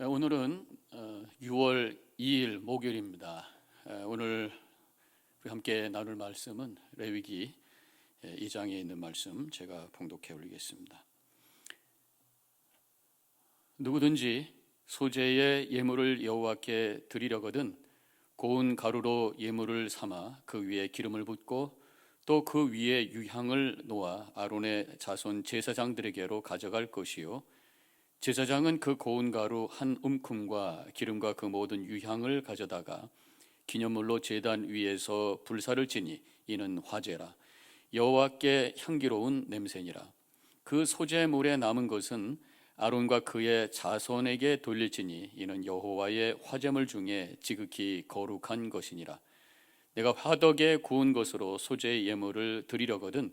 에, 오늘은 어, 6월 2일 목요일입니다. 에, 오늘 함께 나눌 말씀은 레위기 2장에 있는 말씀 제가 봉독해 올리겠습니다. 누구든지 소재의 예물을 여호와께 드리려거든 고운 가루로 예물을 삼아 그 위에 기름을 붓고 또 그 위에 유향을 놓아 아론의 자손 제사장들에게로 가져갈 것이요 제사장은 그 고운 가루 한 움큼과 기름과 그 모든 유향을 가져다가 기념물로 제단 위에서 불사를 지니 이는 화제라. 여호와께 향기로운 냄새니라. 그 소재물에 남은 것은 아론과 그의 자손에게 돌릴지니 이는 여호와의 화제물 중에 지극히 거룩한 것이니라. 내가 화덕에 구운 것으로 소재의 예물을 드리려거든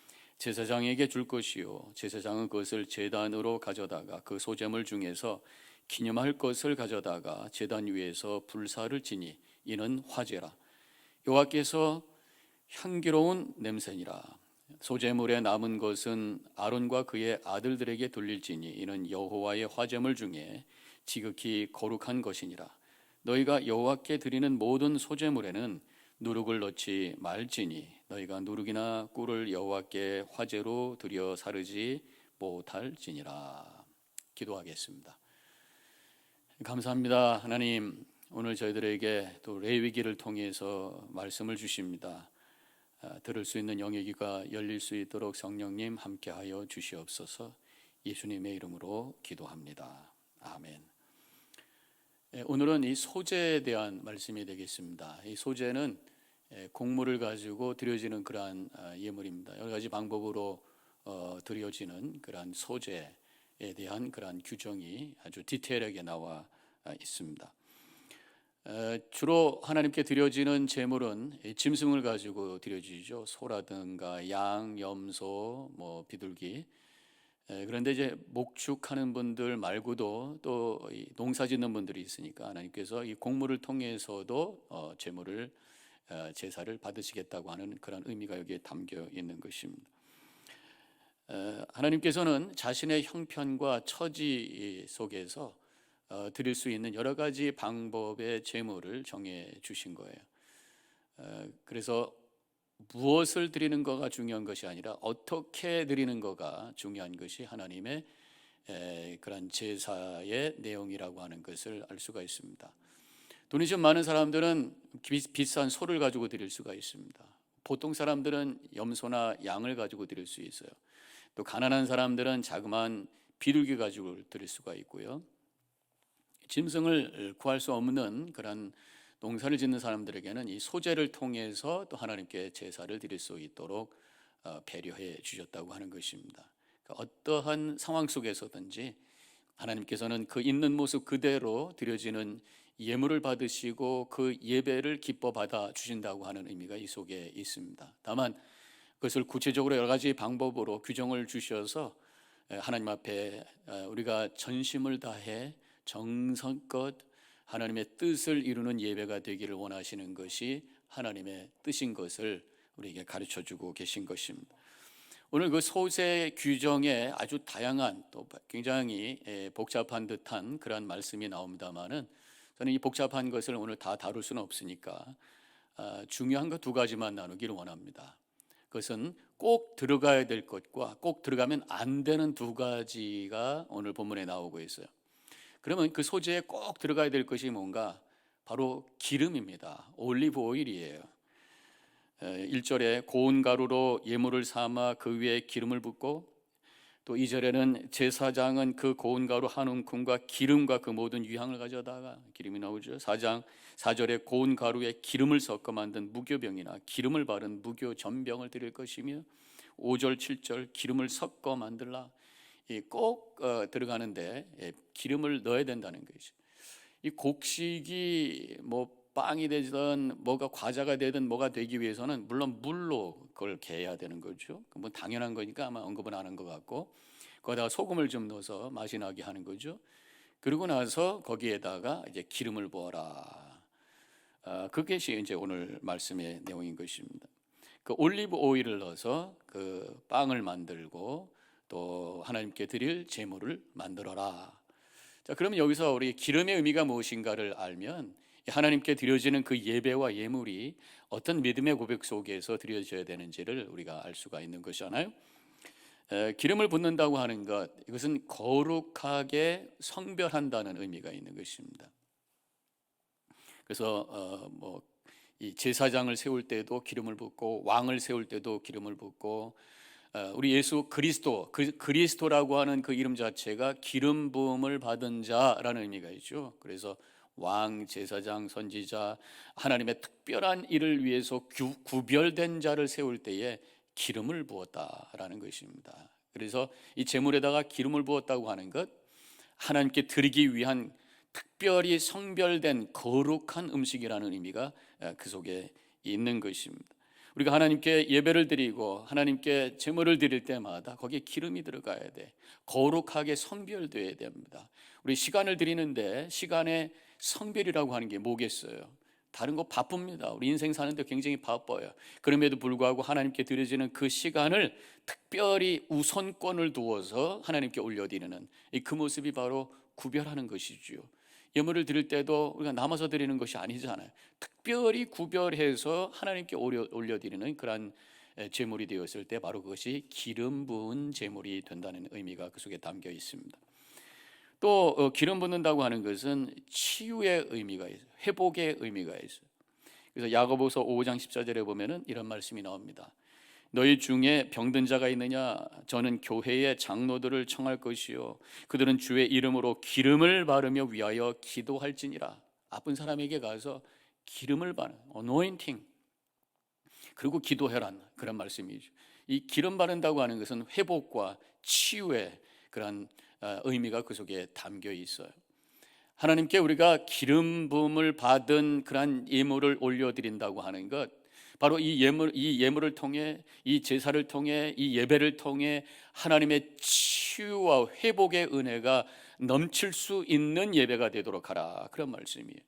제사장에게 줄 것이요. 제사장은 그것을 제단으로 가져다가 그 소재물 중에서 기념할 것을 가져다가 제단 위에서 불사를 지니 이는 화제라. 여호와께서 향기로운 냄새니라. 소재물에 남은 것은 아론과 그의 아들들에게 돌릴지니 이는 여호와의 화제물 중에 지극히 거룩한 것이니라. 너희가 여호와께 드리는 모든 소재물에는 누룩을 넣지 말지니 너희가 누룩이나 꿀을 여호와께 화제로 드려 사르지 못할지니라 기도하겠습니다. 감사합니다. 하나님 오늘 저희들에게 또 레위기를 통해서 말씀을 주십니다. 아, 들을 수 있는 영역이가 열릴 수 있도록 성령님 함께하여 주시옵소서. 예수님의 이름으로 기도합니다. 아멘. 예, 오늘은 이 소재에 대한 말씀이 되겠습니다. 이 소재는 예, 곡물을 가지고 드려지는 그러한 아, 예물입니다. 여러 가지 방법으로 어, 드려지는 그러한 소재에 대한 그러한 규정이 아주 디테일하게 나와 아, 있습니다. 주로 하나님께 드려지는 제물은 짐승을 가지고 드려지죠. 소라든가 양, 염소, 뭐 비둘기. 그런데 이제 목축하는 분들 말고도 또 농사짓는 분들이 있으니까 하나님께서 이 곡물을 통해서도 어, 제물을 어, 제사를 받으시겠다고 하는 그런 의미가 여기에 담겨 있는 것입니다. 하나님께서는 자신의 형편과 처지 속에서 어, 드릴 수 있는 여러 가지 방법의 제물을 정해 주신 거예요. 어, 그래서 무엇을 드리는 거가 중요한 것이 아니라 어떻게 드리는 거가 중요한 것이 하나님의 그런 제사의 내용이라고 하는 것을 알 수가 있습니다. 돈이 좀 많은 사람들은 비싼 소를 가지고 드릴 수가 있습니다. 보통 사람들은 염소나 양을 가지고 드릴 수 있어요. 또 가난한 사람들은 자그마한 비둘기 가지고 드릴 수가 있고요. 짐승을 구할 수 없는 그런 농사를 짓는 사람들에게는 이 소재를 통해서 또 하나님께 제사를 드릴 수 있도록 어, 배려해 주셨다고 하는 것입니다. 그러니까 어떠한 상황 속에서든지 하나님께서는 그 있는 모습 그대로 드려지는 예물을 받으시고 그 예배를 기뻐 받아 주신다고 하는 의미가 이 속에 있습니다. 다만 그것을 구체적으로 여러 가지 방법으로 규정을 주셔서 하나님 앞에 어, 우리가 전심을 다해 정성껏 하나님의 뜻을 이루는 예배가 되기를 원하시는 것이 하나님의 뜻인 것을 우리에게 가르쳐 주고 계신 것입니다. 오늘 그 소재 규정에 아주 다양한 또 굉장히 복잡한 듯한 그런 말씀이 나옵니다만은 저는 이 복잡한 것을 오늘 다 다룰 수는 없으니까 아, 중요한 거두 가지만 나누기를 원합니다. 그것은 꼭 들어가야 될 것과 꼭 들어가면 안 되는 두 가지가 오늘 본문에 나오고 있어요. 그러면 그 소재에 꼭 들어가야 될 것이 뭔가? 바로 기름입니다. 올리브 오일이에요. 1절에 고운 가루로 예물을 삼아 그 위에 기름을 붓고 또 2절에는 제사장은 그 고운 가루 한 움큼과 기름과 그 모든 유향을 가져다가 기름이 나오죠. 4장 4절에 고운 가루에 기름을 섞어 만든 무교병이나 기름을 바른 무교 전병을 드릴 것이며 5절 7절 기름을 섞어 만들라 꼭 어, 들어가는데 예, 기름을 넣어야 된다는 것이. 이 곡식이 뭐 빵이 되든 뭐가 과자가 되든 뭐가 되기 위해서는 물론 물로 그걸 개야 되는 거죠. 뭐 당연한 거니까 아마 언급은 안 한 것 같고 거기다가 소금을 좀 넣어서 맛이 나게 하는 거죠. 그리고 나서 거기에다가 이제 기름을 부어라. 아, 그것이 이제 오늘 말씀의 내용인 것입니다. 그 올리브 오일을 넣어서 그 빵을 만들고 또 하나님께 드릴 제물을 만들어라. 자, 그러면 여기서 우리 기름의 의미가 무엇인가를 알면 하나님께 드려지는 그 예배와 예물이 어떤 믿음의 고백 속에서 드려져야 되는지를 우리가 알 수가 있는 것이잖아요. 에, 기름을 붓는다고 하는 것 이것은 거룩하게 성별한다는 의미가 있는 것입니다. 그래서 어, 뭐이 제사장을 세울 때도 기름을 붓고 왕을 세울 때도 기름을 붓고 어, 우리 예수 그리스도 그 그리스도라고 하는 그 이름 자체가 기름 부음을 받은 자라는 의미가 있죠. 그래서 왕, 제사장, 선지자 하나님의 특별한 일을 위해서 구, 구별된 자를 세울 때에 기름을 부었다라는 것입니다. 그래서 이 제물에다가 기름을 부었다고 하는 것 하나님께 드리기 위한 특별히 성별된 거룩한 음식이라는 의미가 그 속에 있는 것입니다. 우리가 하나님께 예배를 드리고 하나님께 제물을 드릴 때마다 거기에 기름이 들어가야 돼. 거룩하게 성별돼야 됩니다. 우리 시간을 드리는데 시간의 성별이라고 하는 게 뭐겠어요? 다른 거 바쁩니다. 우리 인생 사는데 굉장히 바빠요. 그럼에도 불구하고 하나님께 드려지는 그 시간을 특별히 우선권을 두어서 하나님께 올려드리는 그 모습이 바로 구별하는 것이지요. 예물을 드릴 때도 우리가 남아서 드리는 것이 아니잖아요. 특별히 구별해서 하나님께 올려드리는 그러한 제물이 되었을 때 바로 그것이 기름 부은 제물이 된다는 의미가 그 속에 담겨 있습니다. 또 어, 기름 붓는다고 하는 것은 치유의 의미가 있어요. 회복의 의미가 있어요. 그래서 야고보서 5장 14절에 보면은 이런 말씀이 나옵니다. 너희 중에 병든 자가 있느냐? 저는 교회의 장로들을 청할 것이요. 그들은 주의 이름으로 기름을 바르며 위하여 기도할지니라. 아픈 사람에게 가서 기름을 바르, anointing. 그리고 기도해란 그런 말씀이죠. 이 기름 바른다고 하는 것은 회복과 치유의 그런 어, 의미가 그 속에 담겨 있어요. 하나님께 우리가 기름 부음을 받은 그러한 예물을 올려드린다고 하는 것, 바로 이 예물, 이 예물을 통해, 이 제사를 통해, 이 예배를 통해 하나님의 치유와 회복의 은혜가 넘칠 수 있는 예배가 되도록 하라. 그런 말씀이에요.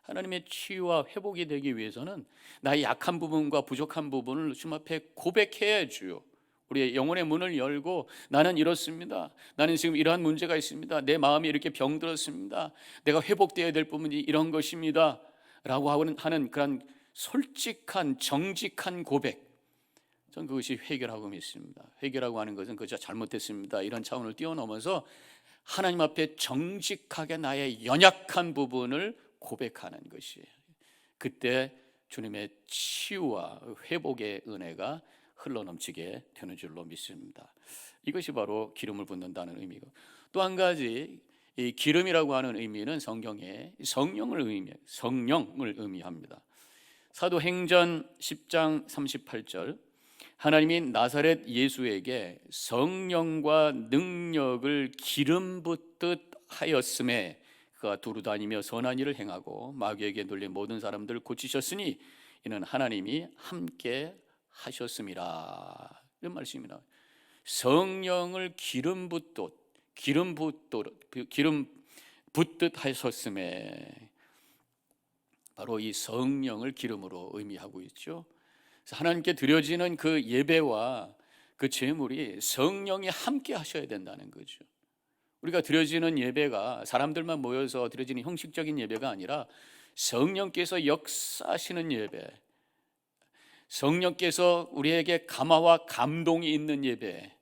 하나님의 치유와 회복이 되기 위해서는 나의 약한 부분과 부족한 부분을 주님 앞에 고백해야 주요. 우리의 영혼의 문을 열고 나는 이렇습니다. 나는 지금 이러한 문제가 있습니다. 내 마음이 이렇게 병들었습니다. 내가 회복되어야 될 부분이 이런 것입니다. 라고 하는 그런 솔직한 정직한 고백. 전 그것이 회개라고 믿습니다. 회개라고 하는 것은 그저 잘못했습니다. 이런 차원을 뛰어넘어서 하나님 앞에 정직하게 나의 연약한 부분을 고백하는 것이에요. 그때 주님의 치유와 회복의 은혜가 흘러넘치게 되는 줄로 믿습니다. 이것이 바로 기름을 붓는다는 의미고 또 한 가지 이 기름이라고 하는 의미는 성경에 성령을 의미 성령을 의미합니다. 사도행전 10장 38절 하나님이 나사렛 예수에게 성령과 능력을 기름 붓듯 하였음에 그가 두루 다니며 선한 일을 행하고 마귀에게 눌린 모든 사람들을 고치셨으니 이는 하나님이 함께 하셨습니다. 이런 말씀입니다. 성령을 기름 붓듯 기름 붓듯 기름 하셨음에 바로 이 성령을 기름으로 의미하고 있죠. 하나님께 드려지는 그 예배와 그 제물이 성령이 함께 하셔야 된다는 거죠. 우리가 드려지는 예배가 사람들만 모여서 드려지는 형식적인 예배가 아니라 성령께서 역사하시는 예배, 성령께서 우리에게 감화와 감동이 있는 예배,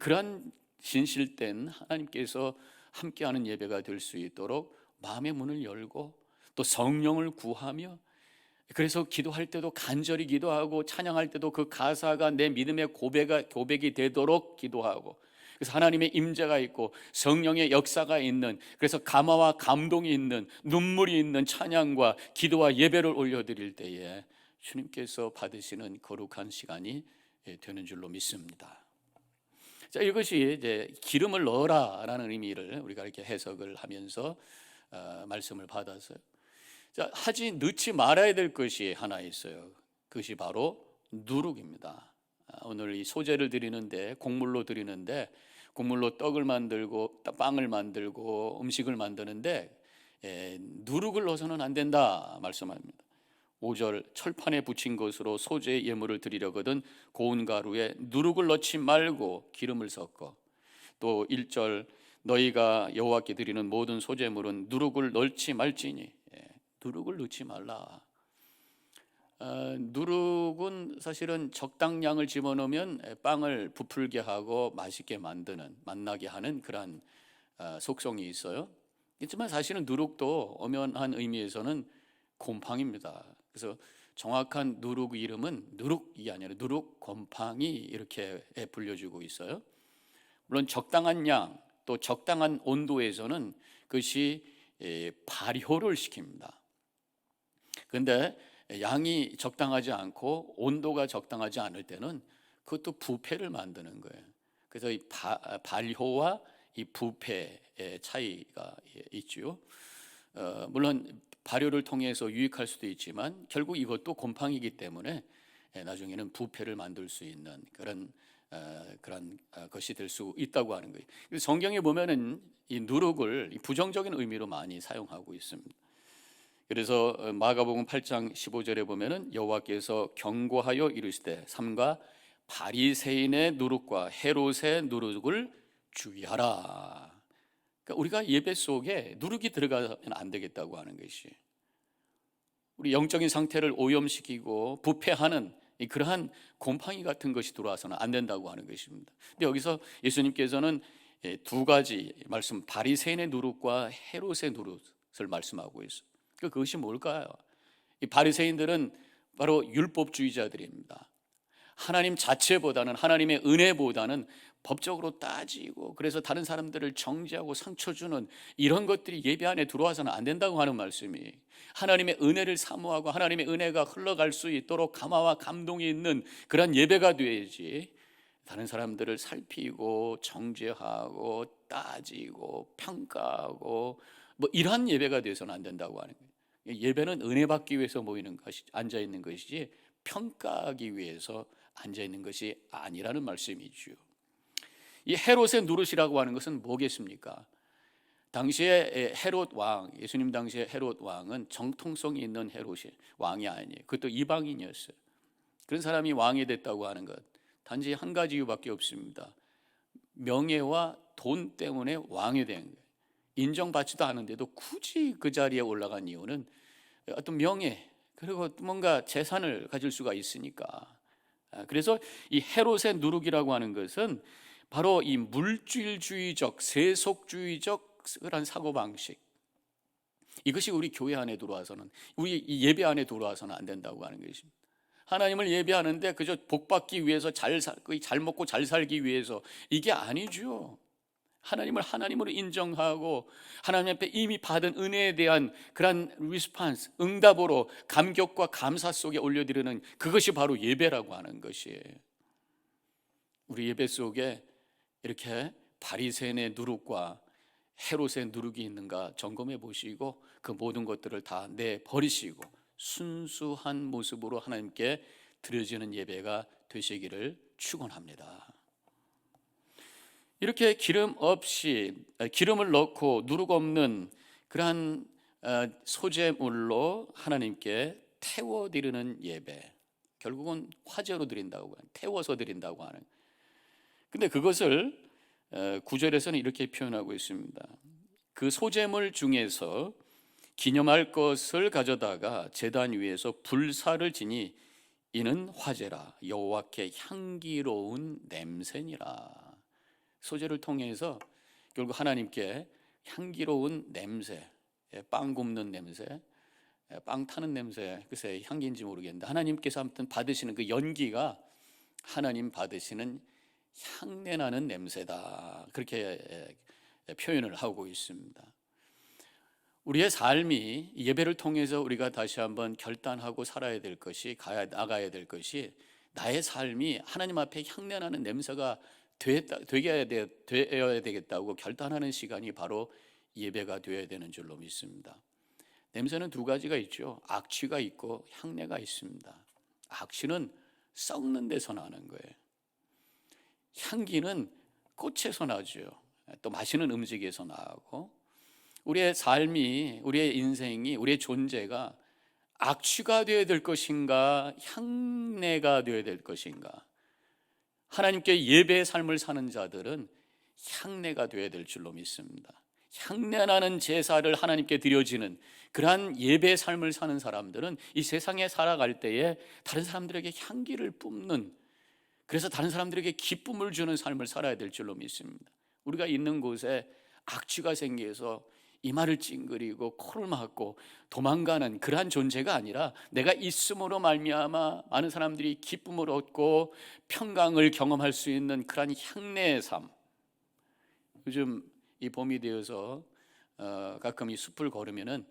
그러한 진실된 하나님께서 함께하는 예배가 될 수 있도록 마음의 문을 열고 또 성령을 구하며 그래서 기도할 때도 간절히 기도하고 찬양할 때도 그 가사가 내 믿음의 고백가, 고백이 되도록 기도하고 그래서 하나님의 임재가 있고 성령의 역사가 있는 그래서 감화와 감동이 있는 눈물이 있는 찬양과 기도와 예배를 올려드릴 때에 주님께서 받으시는 거룩한 시간이 예, 되는 줄로 믿습니다. 자, 이것이 이제 기름을 넣어라라는 의미를 우리가 이렇게 해석을 하면서 어, 말씀을 받았어요. 자, 하지 넣지 말아야 될 것이 하나 있어요. 그것이 바로 누룩입니다. 아, 오늘 이 소재를 드리는데 곡물로 드리는데 곡물로 떡을 만들고 빵을 만들고 음식을 만드는데 에, 누룩을 넣어서는 안 된다 말씀합니다. 5절 철판에 붙인 것으로 소재 예물을 드리려거든 고운 가루에 누룩을 넣지 말고 기름을 섞어 또 1절 너희가 여호와께 드리는 모든 소재물은 누룩을 넣지 말지니 예, 누룩을 넣지 말라. 어, 누룩은 사실은 적당량을 집어넣으면 빵을 부풀게 하고 맛있게 만드는 맛나게 하는 그러한 어, 속성이 있어요. 있지만 사실은 누룩도 엄연한 의미에서는 곰팡입니다. 그래서 정확한 누룩 이름은 누룩이 아니라 누룩 곰팡이 이렇게 불려지고 있어요. 물론 적당한 양 또 적당한 온도에서는 그것이 예, 발효를 시킵니다. 그런데 양이 적당하지 않고 온도가 적당하지 않을 때는 그것도 부패를 만드는 거예요. 그래서 이 바, 발효와 이 부패의 차이가 있죠. 어, 물론 발효를 통해서 유익할 수도 있지만 결국 이것도 곰팡이기 때문에 예, 나중에는 부패를 만들 수 있는 그런 어, 그런 어, 것이 될 수 있다고 하는 거예요. 성경에 보면은 이 누룩을 부정적인 의미로 많이 사용하고 있습니다. 그래서 어, 마가복음 8장 15절에 보면은 여호와께서 경고하여 이르시되 삼가 바리새인의 누룩과 헤롯의 누룩을 주의하라. 그러니까 우리가 예배 속에 누룩이 들어가면 안 되겠다고 하는 것이 우리 영적인 상태를 오염시키고 부패하는 그러한 곰팡이 같은 것이 들어와서는 안 된다고 하는 것입니다. 근데 여기서 예수님께서는 예, 두 가지 말씀 바리새인의 누룩과 헤롯의 누룩을 말씀하고 있어요. 그 그것이 뭘까요? 이 바리새인들은 바로 율법주의자들입니다. 하나님 자체보다는 하나님의 은혜보다는 법적으로 따지고 그래서 다른 사람들을 정죄하고 상처 주는 이런 것들이 예배 안에 들어와서는 안 된다고 하는 말씀이 하나님의 은혜를 사모하고 하나님의 은혜가 흘러갈 수 있도록 감화와 감동이 있는 그런 예배가 되야지 다른 사람들을 살피고 정죄하고 따지고 평가하고 뭐 이러한 예배가 되어서는 안 된다고 하는 거예요. 예배는 은혜 받기 위해서 모이는 것이 앉아 있는 것이지 평가하기 위해서 앉아 있는 것이 아니라는 말씀이지요. 이 헤롯의 노릇이라고 하는 것은 뭐겠습니까? 당시에 헤롯 왕, 예수님 당시에 헤롯 왕은 정통성이 있는 헤롯이 왕이 아니에요. 그것도 이방인이었어요. 그런 사람이 왕이 됐다고 하는 것 단지 한 가지 이유밖에 없습니다. 명예와 돈 때문에 왕이 된 거예요. 인정받지도 않은데도 굳이 그 자리에 올라간 이유는 어떤 명예 그리고 뭔가 재산을 가질 수가 있으니까. 아, 그래서 이 헤롯의 누룩이라고 하는 것은 바로 이 물질주의적, 세속주의적 그런 사고 방식. 이것이 우리 교회 안에 들어와서는 우리 예배 안에 들어와서는 안 된다고 하는 것입니다. 하나님을 예배하는데 그저 복 받기 위해서 잘, 살, 잘 먹고 잘 살기 위해서 이게 아니죠. 하나님을 하나님으로 인정하고 하나님 앞에 이미 받은 은혜에 대한 그런 리스판스, 응답으로 감격과 감사 속에 올려드리는 그것이 바로 예배라고 하는 것이에요. 우리 예배 속에 이렇게 바리새인의 누룩과 헤롯의 누룩이 있는가 점검해 보시고 그 모든 것들을 다 내 버리시고 순수한 모습으로 하나님께 드려지는 예배가 되시기를 축원합니다. 이렇게 기름 없이 기름을 넣고 누룩 없는 그러한 어, 소재물로 하나님께 태워 드리는 예배. 결국은 화제로 드린다고 태워서 드린다고 하는 근데 그것을 어, 구절에서는 이렇게 표현하고 있습니다. 그 소재물 중에서 기념할 것을 가져다가 제단 위에서 불사를 지니 이는 화제라 여호와께 향기로운 냄새니라. 소재를 통해서 결국 하나님께 향기로운 냄새, 예, 빵 굽는 냄새, 예, 빵 타는 냄새, 글쎄 향기인지 모르겠는데 하나님께서 아무튼 받으시는 그 연기가 하나님 받으시는 향내 나는 냄새다. 그렇게 표현을 하고 있습니다. 우리의 삶이 예배를 통해서 우리가 다시 한번 결단하고 살아야 될 것이 가야 나가야 될 것이 나의 삶이 하나님 앞에 향내 나는 냄새가 되게 되어야 되겠다고 결단하는 시간이 바로 예배가 되어야 되는 줄로 믿습니다. 냄새는 두 가지가 있죠. 악취가 있고 향내가 있습니다. 악취는 썩는 데서 나는 거예요. 향기는 꽃에서 나죠. 또 마시는 음식에서 나고 우리의 삶이 우리의 인생이 우리의 존재가 악취가 되어야 될 것인가 향내가 되어야 될 것인가 하나님께 예배의 삶을 사는 자들은 향내가 되어야 될 줄로 믿습니다. 향내나는 제사를 하나님께 드려지는 그러한 예배의 삶을 사는 사람들은 이 세상에 살아갈 때에 다른 사람들에게 향기를 뿜는 그래서 다른 사람들에게 기쁨을 주는 삶을 살아야 될 줄로 믿습니다. 우리가 있는 곳에 악취가 생겨서 이마를 찡그리고 코를 막고 도망가는 그러한 존재가 아니라 내가 있음으로 말미암아 많은 사람들이 기쁨을 얻고 평강을 경험할 수 있는 그러한 향내의 삶. 요즘 이 봄이 되어서 어, 가끔 이 숲을 걸으면은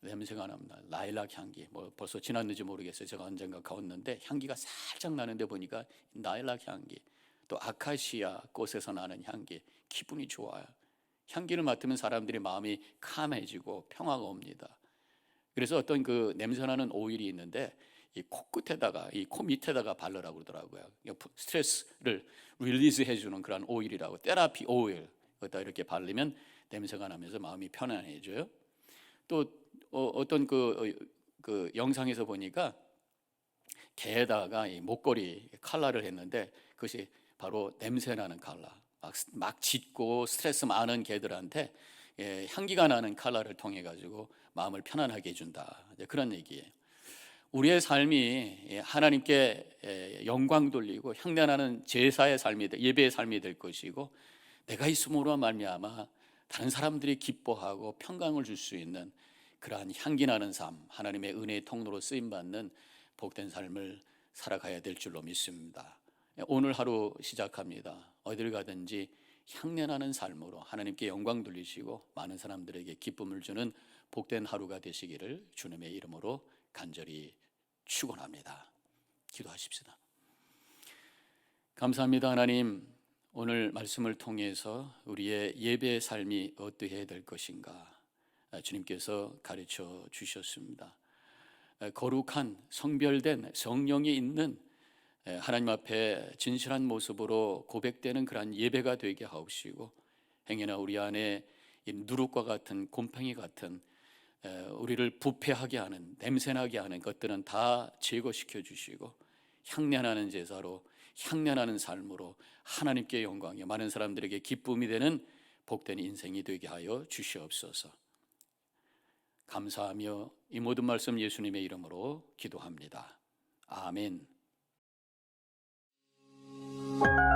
냄새가 납니다. 라일락 향기. 뭐 벌써 지났는지 모르겠어요. 제가 언젠가 가었는데 향기가 살짝 나는데 보니까 라일락 향기. 또 아카시아 꽃에서 나는 향기. 기분이 좋아요. 향기를 맡으면 사람들이 마음이 캄해지고 평화가 옵니다. 그래서 어떤 그 냄새나는 오일이 있는데 이 코끝에다가 이 코 밑에다가 바르라고 그러더라고요. 스트레스를 릴리즈 해주는 그런 오일이라고 테라피 오일 거기다 이렇게 바르면 냄새가 나면서 마음이 편안해져요. 또 어, 떤 그, 그 영상에서 보니까 개에다가 이 목걸이 칼라를 했는데 그것이 바로 냄새 나는 칼라. 막, 막 짖고 스트레스 많은 개들한테 예, 향기가 나는 칼라를 통해 가지고 마음을 편안하게 해준다. 그런 얘기예요. 우리의 삶이 예, 하나님께 예, 영광 돌리고 향내나는 제사의 삶이 예배의 삶이 될 것이고 내가 있음으로 말미암아 다른 사람들이 기뻐하고 평강을 줄 수 있는 그러한 향기 나는 삶, 하나님의 은혜의 통로로 쓰임 받는 복된 삶을 살아가야 될 줄로 믿습니다. 오늘 하루 시작합니다. 어디를 가든지 향내 나는 삶으로 하나님께 영광 돌리시고 많은 사람들에게 기쁨을 주는 복된 하루가 되시기를 주님의 이름으로 간절히 축원합니다. 기도하십시다. 감사합니다 하나님. 오늘 말씀을 통해서 우리의 예배의 삶이 어떠해야 될 것인가 주님께서 가르쳐 주셨습니다. 거룩한 성별된 성령이 있는 하나님 앞에 진실한 모습으로 고백되는 그러한 예배가 되게 하옵시고 행여나 우리 안에 누룩과 같은 곰팡이 같은 우리를 부패하게 하는 냄새나게 하는 것들은 다 제거시켜 주시고 향내나는 제사로 향내나는 삶으로 하나님께 영광이 많은 사람들에게 기쁨이 되는 복된 인생이 되게 하여 주시옵소서. 감사하며 이 모든 말씀 예수님의 이름으로 기도합니다. 아멘. Bye.